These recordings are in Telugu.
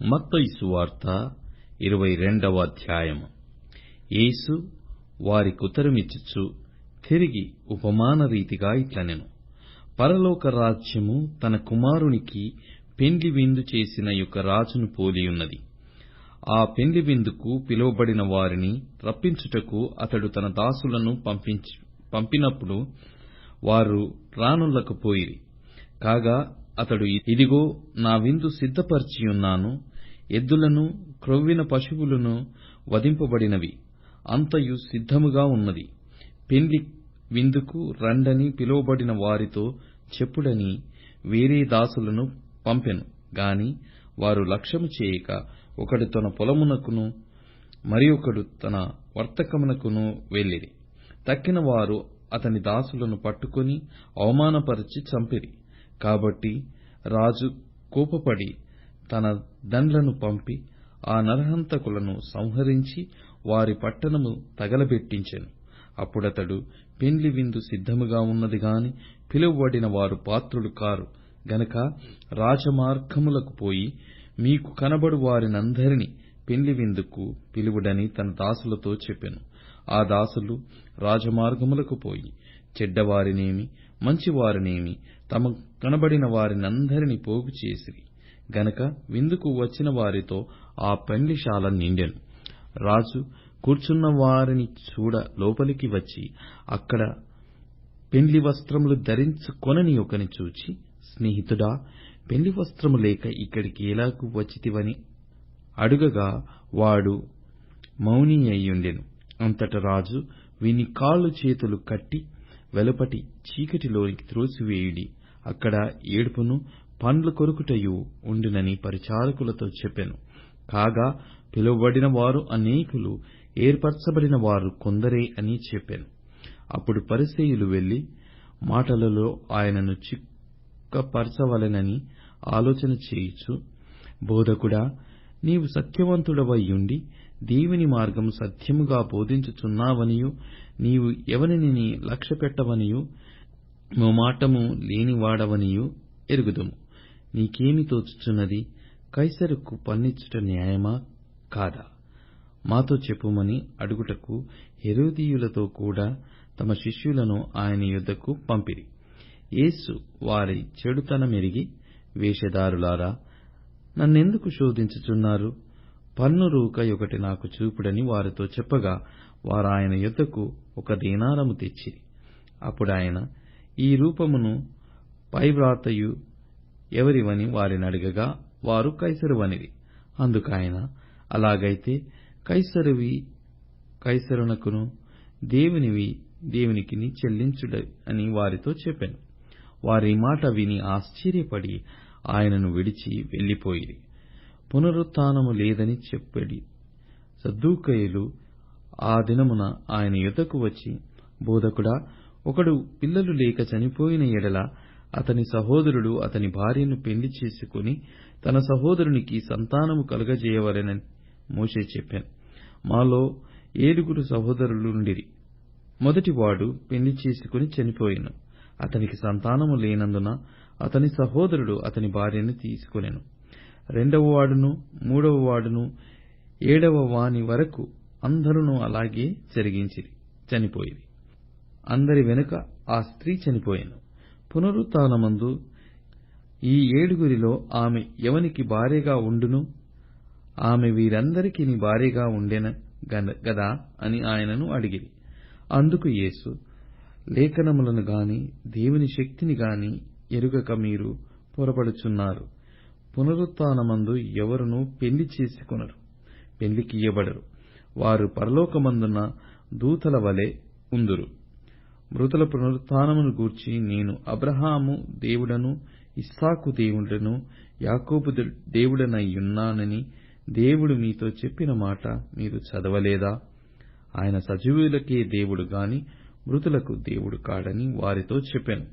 మత్తయి సువార్త ఇరవై రెండవ అధ్యాయము. యేసు వారికుత్తరమిచ్చుచు తిరిగి ఉపమాన రీతిగా ఇట్లనెను. పరలోక రాజ్యము తన కుమారునికి పెండ్లి విందు చేసిన యొక్క రాజును పోలియున్నది ఆ పెండ్లి విందుకు పిలువబడిన వారిని రప్పించుటకు అతడు తన దాసులను పంపినప్పుడు వారు రానొల్లకపోయిరి కాగా అతడు ఇదిగో నా విందు సిద్ధపరచియున్నాను ఎద్దులను క్రొవ్విన పశువులను వధింపబడినవి. అంతయు సిద్ధముగా ఉన్నది. పెండ్లి విందుకు రండని పిలువబడిన వారితో చెప్పుడని వేరే దాసులను పంపెను. గాని వారు లక్ష్యము చేయక ఒకడు తన పొలమునకును మరి ఒకడు తన వర్తకమునకును వెళ్ళిరి. తక్కిన వారు అతని దాసులను పట్టుకొని అవమానపరిచి చంపిరి. కాబట్టి రాజు కోపపడి తన దండ్లను పంపి ఆ నరహంతకులను సంహరించి వారి పట్టణము తగలబెట్టించెను. అప్పుడతడు పెండ్లి విందు సిద్ధముగా ఉన్నది గాని పిలువబడిన వారు పాత్రులు కారు. గనక రాజమార్గములకు పోయి మీకు కనబడు వారినందరినీ పెండ్లి విందుకు పిలువుడని తన దాసులతో చెప్పెను. ఆ దాసులు రాజమార్గములకు పోయి చెడ్డవారినేమి మంచివారినేమి తమకు కనబడిన వారినందరినీ పోగు చేసిరి గనక విందుకు వచ్చిన వారితో ఆ పెండ్లిశాల నిండెను. రాజు కూర్చున్న వారిని చూడ లోపలికి వచ్చి అక్కడ పెండ్లి వస్త్రములు ధరించుకొనని ఒకని చూచి స్నేహితుడా పెండ్లి వస్త్రము లేక ఇక్కడికి ఎలాగు వచ్చితివని? అడుగగా వాడు మౌని అయ్యుండెను. అంతట రాజు వీని కాళ్ళు చేతులు కట్టి వెలుపటి చీకటిలోనికి త్రోసివేయుడి. అక్కడ ఏడుపును పండ్లు కొరుకుటయు ఉండునని పరిచారకులతో చెప్పెను. కాగా పిలువబడిన వారు అనేకులు ఏర్పరచబడిన వారు కొందరే అని చెప్పెను. అప్పుడు పరిసయ్యులు వెళ్ళి మాటలలో ఆయనను చిక్కపరచవలెనని ఆలోచన చేయుచు బోధకుడా నీవు సత్యవంతుడవైయుండి దేవుని మార్గం సత్యముగా బోధించుచున్నావనియూ నీవు ఎవరిని లక్ష్యపెట్టవనియూ మొమాటము లేనివాడవనియూ ఎరుగుదుము. నీకేమి తోచుచున్నది? కైసరుకు పన్నిచ్చుట న్యాయమా? కాదా. మాతో చెప్పుమని అడుగుటకు హెరోదీయులతో కూడా తమ శిష్యులను ఆయన యొద్దకు పంపిరి. యేసు వారి చెడుతనమెరిగి వేషధారులారా నన్నెందుకు శోధించుచున్నారు? పన్ను రూక ఒకటి నాకు చూపుడని వారితో చెప్పగా వారాయన యొద్దకు ఒక దీనారము తెచ్చిరి. అప్పుడాయన ఈ రూపమును పైవ్రాతయు ఎవరివని వారినడగగా వారు కైసరువనిరి అందుకాయన అలాగైతే కైసరువి కైసరునకును దేవునివి దేవునికిని చెల్లించుడ అని వారితో చెప్పాను. వారి మాట విని ఆశ్చర్యపడి ఆయనను విడిచి వెళ్ళిపోయిరి పునరుత్నము లేదని చెప్పడి. సద్దూకయులు ఆ దినమున ఆయన యొద్దకు వచ్చి బోధకుడా ఒకడు పిల్లలు లేక చనిపోయిన ఎడల అతని సహోదరుడు అతని భార్యను పెళ్ళి చేసుకుని తన సహోదరునికి సంతానము కలుగజేయవలెనని మోషే చెప్పాను. మాలో ఏడుగురు సహోదరులుండిరి. మొదటివాడు పెళ్ళి చేసుకుని చనిపోయాను. అతనికి సంతానము లేనందున అతని సహోదరుడు అతని భార్యను తీసుకొనెను. రెండవ వాడును మూడవ వాడును ఏడవ వాని వరకు అందరూ అలాగే జరిగించిరి చనిపోయిరి. అందరి వెనుక ఆ స్త్రీ చనిపోయాను. పునరుత్నమందు ఈ ఏడుగురిలో ఆమె ఎవనికి భార్యగా ఉండును? ఆమె వీరందరికీ భార్యగా ఉండెన గదా అని ఆయనను అడిగిరి. అందుకు యేసు లేఖనములను గాని దేవుని శక్తిని గాని ఎరుగక మీరు పొరపడుచున్నారు. పునరుత్నమందు ఎవరునూ పెళ్ళి చేసుకొనరు పెళ్ళికియ్యబడరు వారు పరలోకమందున్న దూతల వలె ఉందురు. మృతుల పునరుత్నమును గూర్చి నేను అబ్రహాము దేవుడను ఇస్సాకు దేవుడను యాకోబు దేవుడనయ్యున్నానని దేవుడు మీతో చెప్పిన మాట మీరు చదవలేదా? ఆయన సజీవులకే దేవుడు గాని మృతులకు దేవుడు కాడని వారితో చెప్పాను.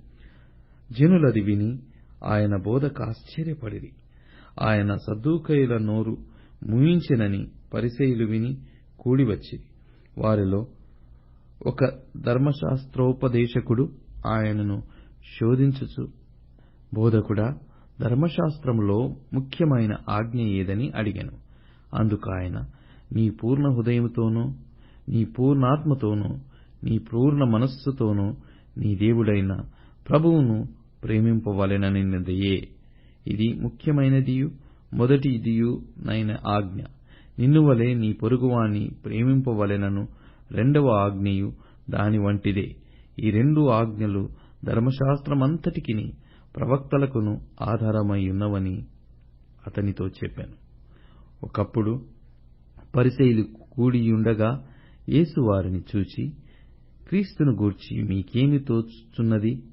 జనులది విని ఆయన బోధకు ఆశ్చర్యపడిరి. ఆయన సద్దూకయుల నోరు మూయించెనని పరిశైలు విని కూడివచ్చిరి. వారిలో ఒక ధర్మశాస్త్రోపదేశకుడు ఆయనను శోధించుచు. బోధకుడా ధర్మశాస్త్రంలో ముఖ్యమైన ఆజ్ఞ ఏదని అడిగాను. అందుకాయన నీ పూర్ణ హృదయముతోనూ నీ పూర్ణాత్మతోనూ నీ పూర్ణ మనస్సుతోనూ నీ దేవుడైన ప్రభువును ప్రేమింపవలెననిన్నదియే ఇది ముఖ్యమైనదియు మొదటిదియు నైన ఆజ్ఞ. నిన్నువలే నీ పొరుగువాని ప్రేమింపవలెనను రెండవ ఆజ్ఞయు దాని వంటిదే. ఈ రెండు ఆజ్ఞలు ధర్మశాస్త్రమంతటికిని ప్రవక్తలకును ఆధారమైయున్నవని అతనితో చెప్పాను. ఒకప్పుడు పరిసయ్యులు కూడియుండగా యేసు వారిని చూచి క్రీస్తును గూర్చి మీకేమి తోచుచున్నది?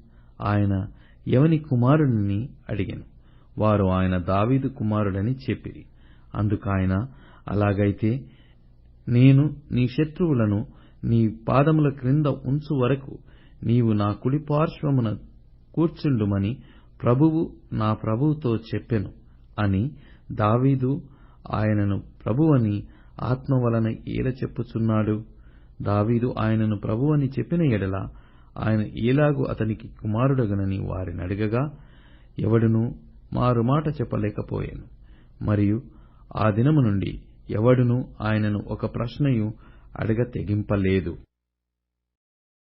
ఆయన ఎవని కుమారుడని అడిగాను. వారు ఆయన దావీదు కుమారుడని చెప్పిరి. అందుకాయన అలాగైతే నేను నీ శత్రువులను నీ పాదముల క్రింద ఉంచు వరకు నీవు నా కుడి పార్శ్వమున కూర్చుండుమని ప్రభువు నా ప్రభువుతో చెప్పెను అని దావీదు ఆయనను ప్రభువని ఆత్మ వలన ఏల చెప్పుచున్నాడు. దావీదు ఆయనను ప్రభువని చెప్పిన ఎడల ఆయన ఏలాగు అతనికి కుమారుడగనని వారినడగగా ఎవడునూ మారుమాట చెప్పలేకపోయాను. మరియు ఆ దినము నుండి ఎవడునూ ఆయనను ఒక ప్రశ్నయు అడగ తెగింపలేదు.